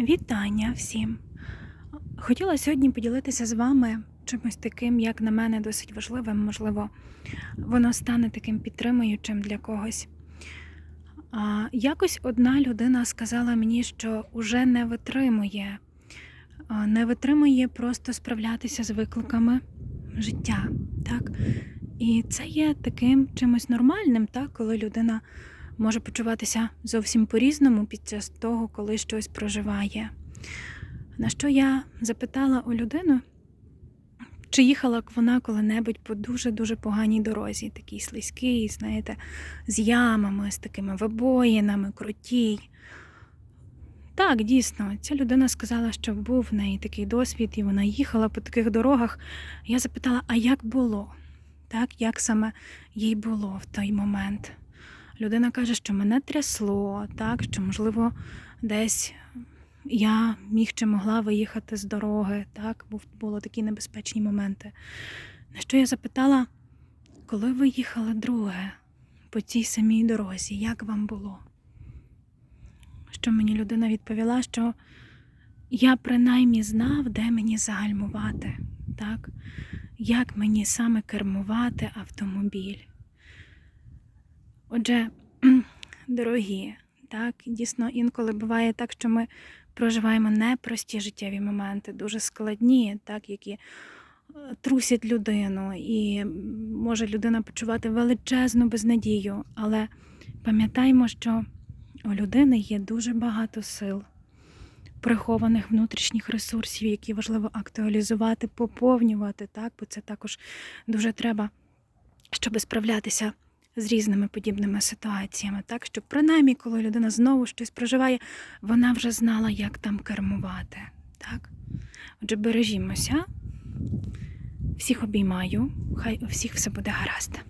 Вітання всім! Хотіла сьогодні поділитися з вами чимось таким, як на мене, досить важливим. Можливо, воно стане таким підтримуючим для когось. А, якось одна людина сказала мені, що уже не витримує, не витримує просто справлятися з викликами життя. Так? І це є таким чимось нормальним, так? коли людина може почуватися зовсім по-різному під час того, коли щось проживає. На що я запитала у людину, чи їхала вона коли-небудь по дуже-дуже поганій дорозі, такій слизькій, знаєте, з ямами, з такими вибоїнами, крутій. Так, дійсно, ця людина сказала, що був в неї такий досвід, і вона їхала по таких дорогах. Я запитала, а як було? Так, як саме їй було в той момент? Людина каже, що мене трясло, так, що, можливо, десь я міг чи могла виїхати з дороги, так, бо були такі небезпечні моменти. На що я запитала, коли ви їхали друге по цій самій дорозі, як вам було? Що мені людина відповіла, що я принаймні знав, де мені загальмувати, так? як мені саме кермувати автомобіль. Отже, дорогі, так, дійсно, інколи буває так, що ми проживаємо непрості життєві моменти, дуже складні, так, які е, трусять людину, і може людина почувати величезну безнадію. Але пам'ятаймо, що у людини є дуже багато сил, прихованих внутрішніх ресурсів, які важливо актуалізувати, поповнювати, так, бо це також дуже треба, щоб справлятися з різними подібними ситуаціями, так щоб принаймні, коли людина знову щось проживає, вона вже знала, як там кермувати. Так? Отже, бережімося, всіх обіймаю, хай у всіх все буде гаразд.